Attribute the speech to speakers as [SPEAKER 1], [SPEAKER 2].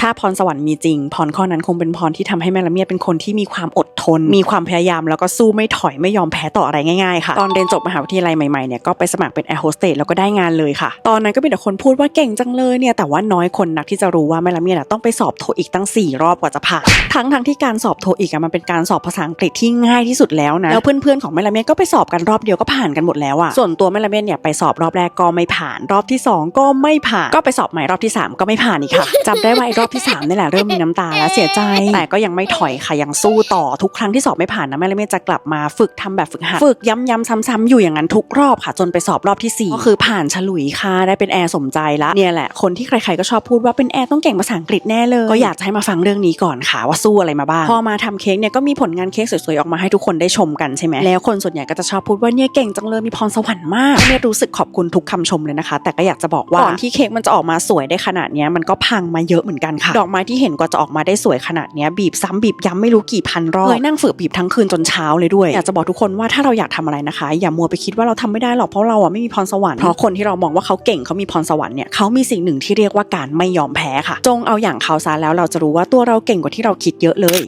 [SPEAKER 1] ถ้าพรสวรรค์มีจริง พรข้อนั้นคงเป็นพรที่ทำให้แม่ละเมียดเป็นคนที่มีความอดทน มีความพยายามแล้วก็สู้ไม่ถอยไม่ยอมแพ้ต่ออะไรง่ายๆค่ะ ตอนเรียนจบมหาวิทยาลัยใหม่ๆเนี่ยก็ไปสมัครเป็นแอร์โฮสเตสแล้วก็ได้งานเลยค่ะ ตอนนั้นก็มีแต่คนพูดว่าเก่งจังเลยเนี่ยแต่ว่าน้อยคนนักที่จะรู้ว่าแม่ละเมียดต้องไปสอบโทอีกตั้ง 4 รอบกว่าจะผ่านทั้งทั้งๆที่การสอบโทอีกมันเป็นการสอบภาษาอังกฤษที่ง่ายที่สุดแล้วนะแล้วเพื่อนๆของแม่ละเมียดก็ไปสอบกันรอบเดียวก็ผ่านกันหมดแล้วอะส่วนตัวแม่ละเมียดเนี่ยไปสอบรอบแรกก็ไม่ผ่าน รอบที่สองก็ไม่ผ่านก็ไปสอบใหม่รอบที่สามก็ไม่ผ่านอีกค่ะจำได้ว่าไอ้รอบที่สามนี่แหละเริ่มมีน้ำตาและเสียใจ แต่ก็ยังไม่ถอยค่ะยังสู้ต่อทุกครั้งที่สอบไม่ผ่านนะแม่ละเมียดจะกลับมาฝึกทำแบบฝึกหัดฝึกย้ำๆซ้ำๆอยู่อย่างนั้นทุกรอบค่ะ จนไปสอบรอบที่สี่ก็คือผ่านฉลุยค่ะได้เป็นแอร์สมใจละเนี่ยแหละคนที่ใครๆก็ชอบพูดว่าเป็นแอร์ต้องเก่งภาษาอังกฤษแน่เลย ก็อยากจะให้มาฟังเรื่องนี้ก่อนค่ะว่าสู้อะไรมาบ้าง พอมาทำเค้กเนี่ยก็มีผลงานเค้กสวยๆออกมาให้ทุกคนได้ชมกันใช่ไหมแล้วคนส่วนใหญ่ก็จะชอบพูดว่าเนี่ยเก่งจังเลยมีพรสวรรค์มากเนี่ยรู้สึกขอบคุณทุกคำชมเลยนะคะ แต่ก็อยากจะบอกว่าก่อนที่เค้กมันจะออกมาสวยได้ขนาดเนี้ยมันก็พังมาเยอะเหมือนกันค่ะ ดอกไม้ที่เห็นกว่าจะออกมาได้สวยขนาดเนี้ยบีบซ้ำบีบย้ำไม่รู้กี่พันรอบเลยนั่งฝึกบีบทั้งคืนจนเช้าเลยด้วยอยากจะบอกทุกคนว่าถ้าเราอยากทำอะไรนะคะ อย่ามัวไปคิดว่าเราทำไม่ได้หรอกเพราะเราอะไม่มีพรสวรรค์เพราะคนที่เรามองว่าเขาเก่งเขามีพรสวรรค์เนี่ยเขามีสิ่งหนึ่งที่เรียกว่าการไม่ยอมแพ้ค่ะ จงเอาอย่างเขาซะแล้วเราจะรู้ว่าตัวเราเก่งกว่าที่เราคิดเยอะเลย